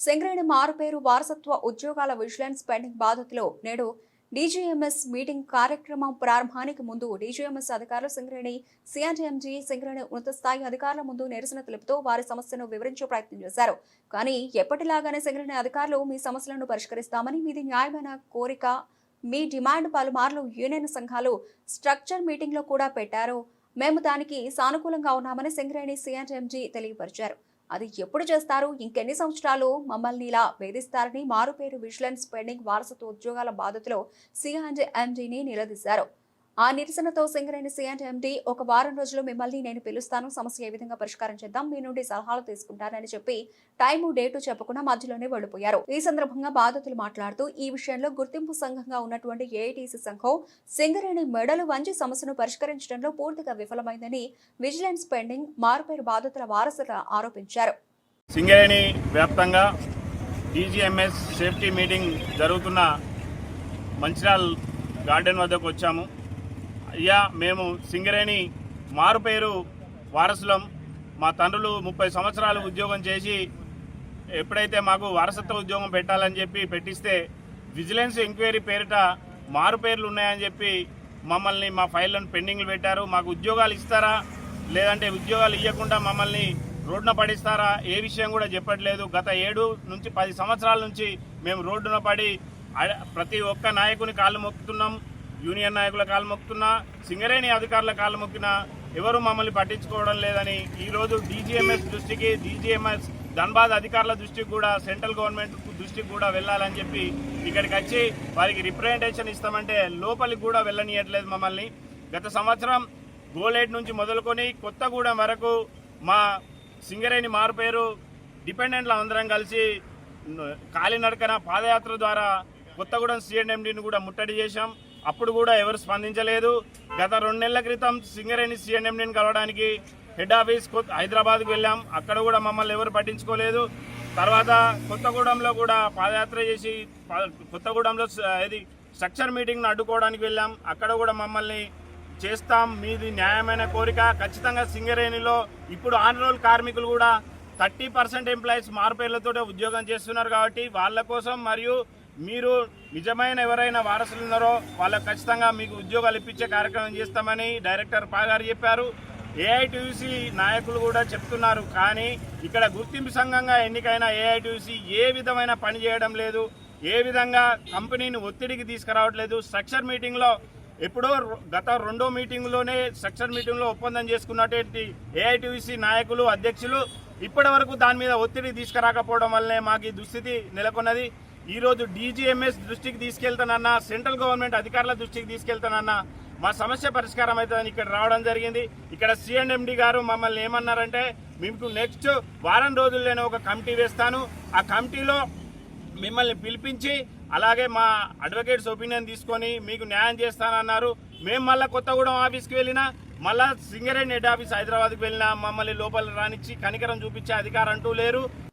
సింగరేణి మారుపేరు వారసత్వ ఉద్యోగాల విజిలెన్స్ పెండింగ్ బాధితులు నేడు డీజీఎంఎస్ మీటింగ్ కార్యక్రమం ప్రారంభానికి ముందు డీజీఎంఎస్ అధికారులు సింగరేణి సిఆర్టీఎంజీ సింగరేణి ఉన్నత స్థాయి అధికారుల ముందు నిరసన తెలుపుతూ వారి సమస్యను వివరించే ప్రయత్నం చేశారు. కానీ ఎప్పటిలాగానే సింగరేణి అధికారులు మీ సమస్యలను పరిష్కరిస్తామని మీది న్యాయమైన కోరిక మీ డిమాండ్ పలుమార్లు యూనియన్ సంఘాలు స్ట్రక్చర్ మీటింగ్లో కూడా పెట్టారు. మేము దానికి సానుకూలంగా ఉన్నామని సింగరేణి సిఆర్టీఎంజీ తెలియపరిచారు. అది ఎప్పుడు చేస్తారు? ఇంకెన్ని సంవత్సరాలు మమ్మల్ని ఇలా వేధిస్తారని మారుపేరు విజిలెన్స్ పెండింగ్ వారసత్వ ఉద్యోగాల బాధితులు సిఆర్ఎంజీని నిలదీశారు. ఆ నిరసనతో సింగరేణి ఎండి ఒక వారం రోజులు మిమ్మల్ని నేను పిలుస్తాను. సమస్య ఏ విధంగా పరిష్కారం చేద్దాం? మీ నుండి సలహాలు తీసుకుంటానని చెప్పి టైము డేటు చెప్పకుండా మధ్యలోనే వెళ్ళిపోయారు ఈ సందర్భంగా బాధితులు మాట్లాడుతూ ఈ విషయంలో గుర్తింపు సంఘంగా ఉన్నటువంటి ఏఐటీసీ సంఘం సింగరేణి మెడలు వంచి సమస్యను పరిష్కరించడంలో పూర్తిగా విఫలమైందని విజిలెన్స్ పెండింగ్ మారుపేరు బాధితుల వారసులు ఆరోపించారు. సింగరేణి వ్యాప్తంగా డీజీఎంఎస్ సేఫ్టీ మీటింగ్ జరుగుతున్న మంచిరాల్ గార్డెన్ వద్దకు వచ్చాము. అయ్యా మేము సింగరేణి మారుపేరు వారసులం. మా తండ్రులు ముప్పై సంవత్సరాలు ఉద్యోగం చేసి ఎప్పుడైతే మాకు వారసత్వ ఉద్యోగం పెట్టాలని చెప్పి పెట్టిస్తే విజిలెన్స్ ఎంక్వైరీ పేరిట మారు పేర్లు ఉన్నాయని చెప్పి మమ్మల్ని మా ఫైళ్ళను పెండింగ్లు పెట్టారు. మాకు ఉద్యోగాలు ఇస్తారా? లేదంటే ఉద్యోగాలు ఇవ్వకుండా మమ్మల్ని రోడ్డున పడిస్తారా? ఏ విషయం కూడా చెప్పట్లేదు. గత ఏడు నుంచి పది సంవత్సరాల నుంచి మేము రోడ్డున పడి ప్రతి ఒక్క నాయకుని కాళ్ళు మొక్కుతున్నాం. యూనియన్ నాయకుల కాలు మొక్కుతున్నా సింగరేణి అధికారుల కాలు మొక్కినా ఎవరు మమ్మల్ని పట్టించుకోవడం లేదని ఈరోజు డీజీఎంఎస్ దృష్టికి డీజీఎంఎస్ ధన్బాద్ అధికారుల దృష్టికి కూడా సెంట్రల్ గవర్నమెంట్ దృష్టికి కూడా వెళ్ళాలని చెప్పి ఇక్కడికి వచ్చి వారికి రిప్రజెంటేషన్ ఇస్తామంటే లోపలికి కూడా వెళ్ళనీయట్లేదు మమ్మల్ని. గత సంవత్సరం గోలేట్ నుంచి మొదలుకొని కొత్తగూడెం వరకు మా సింగరేణి మారుపేరు డిపెండెంట్లు అందరం కలిసి కాలినడకన పాదయాత్ర ద్వారా కొత్తగూడెం సిఎండిని కూడా ముట్టడి చేశాం. అప్పుడు కూడా ఎవరు స్పందించలేదు. గత రెండు నెలల క్రితం సింగరేణి సిఎండిని కలవడానికి హెడ్ ఆఫీస్ హైదరాబాద్కు వెళ్ళాం. అక్కడ కూడా మమ్మల్ని ఎవరు పట్టించుకోలేదు. తర్వాత కొత్తగూడెంలో కూడా పాదయాత్ర చేసి కొత్తగూడెంలో ఇది స్ట్రక్చర్ మీటింగ్ను అడ్డుకోవడానికి వెళ్ళాం. అక్కడ కూడా మమ్మల్ని చేస్తాం. మీది న్యాయమైన కోరిక. ఖచ్చితంగా సింగరేణిలో ఇప్పుడు ఆన్ రోల్ కార్మికులు కూడా థర్టీ పర్సెంట్ ఎంప్లాయీస్ మార్పేర్లతో ఉద్యోగం చేస్తున్నారు కాబట్టి వాళ్ళ కోసం మరియు మీరు నిజమైన ఎవరైనా వారసులు ఉన్నారో వాళ్ళకు ఖచ్చితంగా మీకు ఉద్యోగాలు ఇప్పించే కార్యక్రమం చేస్తామని డైరెక్టర్ పాగారు చెప్పారు. ఏఐటీయూసీ నాయకులు కూడా చెప్తున్నారు. కానీ ఇక్కడ గుర్తింపు సంఘంగా ఎన్నికైన ఏఐటీయూసీ ఏ విధమైన పని చేయడం లేదు. ఏ విధంగా కంపెనీని ఒత్తిడికి తీసుకురావట్లేదు. స్ట్రక్చర్ మీటింగ్లో ఎప్పుడో గత రెండో మీటింగ్లోనే స్ట్రక్చర్ మీటింగ్లో ఒప్పందం చేసుకున్నటువంటి ఏఐటీయూసీ నాయకులు అధ్యక్షులు ఇప్పటి వరకు దాని మీద ఒత్తిడి తీసుకురాకపోవడం వల్లనే మాకు ఈ దుస్థితి నెలకొన్నది. ఈరోజు డీజీఎంఎస్ దృష్టికి తీసుకెళ్తానన్నా సెంట్రల్ గవర్నమెంట్ అధికారుల దృష్టికి తీసుకెళ్తానన్నా మా సమస్య పరిష్కారం అవుతుందని ఇక్కడ రావడం జరిగింది. ఇక్కడ సిఎండి గారు మమ్మల్ని ఏమన్నారంటే మీకు నెక్స్ట్ వారం రోజుల్లోనే ఒక కమిటీ వేస్తాను. ఆ కమిటీలో మిమ్మల్ని పిలిపించి అలాగే మా అడ్వకేట్స్ ఒపీనియన్ తీసుకొని మీకు న్యాయం చేస్తానన్నారు. మేము మళ్ళీ కొత్తగూడెం ఆఫీస్కి వెళ్ళినా మళ్ళా సింగరేణి హెడ్ ఆఫీస్ హైదరాబాద్కి వెళ్ళినా మమ్మల్ని లోపల రానిచ్చి కనికరం చూపించే అధికారం అంటూ లేరు.